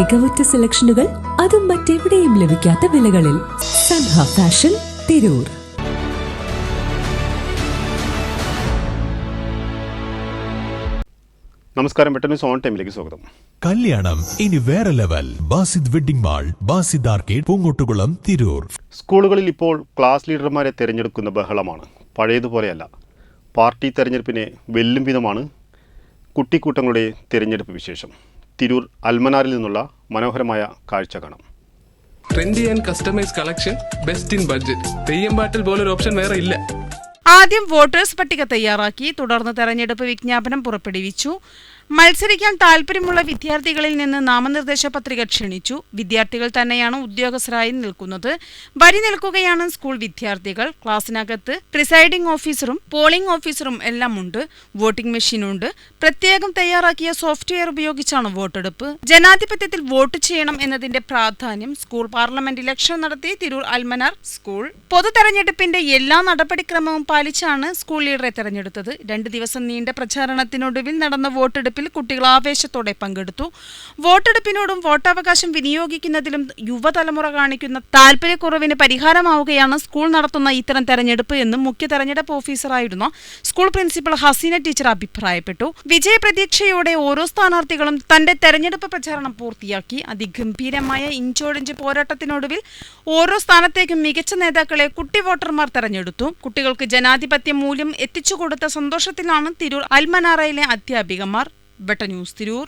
മികവുറ്റ സെലക്ഷനുകൾ അതും മറ്റെവിടെയും ലഭിക്കാത്ത വിലകളിൽ സൻഹ ഫാഷൻ തിരൂർ. നമസ്കാരം പെട്ടെന്ന് സോൺ ടൈമിലേക്ക് സ്വാഗതം. കല്യാണം ഇനി വേറെ level. Basid wedding mall Basid arcade Poongottukulam Tirur. സ്കൂളുകളിൽ ഇപ്പോൾ ക്ലാസ് ലീഡർമാരെ തിരഞ്ഞെടുക്കുന്ന ബഹളമാണ്. പഴയതുപോലെയല്ല. പാർട്ടി തെരഞ്ഞെടുപ്പിനെ വെല്ലും വിധമാണ് കുട്ടിക്കൂട്ടങ്ങളുടെ തിരഞ്ഞെടുപ്പ് വിശേഷം. തിരൂർ അൽമനാറിൽ നിന്നുള്ള മനോഹരമായ കാഴ്ച കാണാം. Trendy and customise collection best in budget theyyam പാട്ടിൽ പോലൊരു ഓപ്ഷൻ വേറെ ഇല്ല. ആദ്യം വോട്ടേഴ്സ് പട്ടിക തയ്യാറാക്കി. തുടർന്ന് തെരഞ്ഞെടുപ്പ് വിജ്ഞാപനം പുറപ്പെടുവിച്ചു. മത്സരിക്കാൻ താൽപ്പര്യമുള്ള വിദ്യാർത്ഥികളിൽ നിന്ന് നാമനിർദ്ദേശ പത്രിക ക്ഷണിച്ചു. വിദ്യാർത്ഥികൾ തന്നെയാണ് ഉദ്യോഗസ്ഥരായി നിൽക്കുന്നത്. വരി നിൽക്കുകയാണ് സ്കൂൾ വിദ്യാർത്ഥികൾ. ക്ലാസ്സിനകത്ത് പ്രിസൈഡിംഗ് ഓഫീസറും പോളിംഗ് ഓഫീസറും എല്ലാം ഉണ്ട് വോട്ടിംഗ് മെഷീനുണ്ട്. പ്രത്യേകം തയ്യാറാക്കിയ സോഫ്റ്റ്വെയർ ഉപയോഗിച്ചാണ് വോട്ടെടുപ്പ്. ജനാധിപത്യത്തിൽ വോട്ട് ചെയ്യണം എന്നതിന്റെ പ്രാധാന്യം സ്കൂൾ പാർലമെന്റ് ഇലക്ഷൻ നടത്തി തിരൂർ അൽമനാർ സ്കൂൾ. പൊതു തെരഞ്ഞെടുപ്പിന്റെ എല്ലാ നടപടിക്രമവും പാലിച്ചാണ് സ്കൂൾ ലീഡറെ തെരഞ്ഞെടുത്തത്. രണ്ട് ദിവസം നീണ്ട പ്രചാരണത്തിനൊടുവിൽ നടന്ന വോട്ടെടുപ്പിൽ കുട്ടികൾ ആവേശത്തോടെ പങ്കെടുത്തു. വോട്ടെടുപ്പിനോടും വോട്ടവകാശം വിനിയോഗിക്കുന്നതിലും യുവതലമുറ കാണിക്കുന്ന താല്പര്യക്കുറവിന് പരിഹാരമാവുകയാണ് സ്കൂൾ നടത്തുന്ന ഇത്തരം തെരഞ്ഞെടുപ്പ് എന്നും മുഖ്യ തെരഞ്ഞെടുപ്പ് ഓഫീസറായിരുന്ന സ്കൂൾ പ്രിൻസിപ്പൽ ഹസീന ടീച്ചർ അഭിപ്രായപ്പെട്ടു. വിജയപ്രതീക്ഷയോടെ ഓരോ സ്ഥാനാർത്ഥികളും തന്റെ തെരഞ്ഞെടുപ്പ് പ്രചാരണം പൂർത്തിയാക്കി. അതിഗംഭീരമായ ഇഞ്ചോടിഞ്ച് പോരാട്ടത്തിനൊടുവിൽ ഓരോ സ്ഥാനത്തേക്കും മികച്ച നേതാക്കളെ കുട്ടി വോട്ടർമാർ തെരഞ്ഞെടുത്തു. കുട്ടികൾക്ക് ജനാധിപത്യ മൂല്യം എത്തിച്ചു കൊടുത്ത സന്തോഷത്തിലാണ് തിരൂർ അൽമനാറയിലെ അധ്യാപികമാർ. വെട്ട ന്യൂസ് തിരൂർ.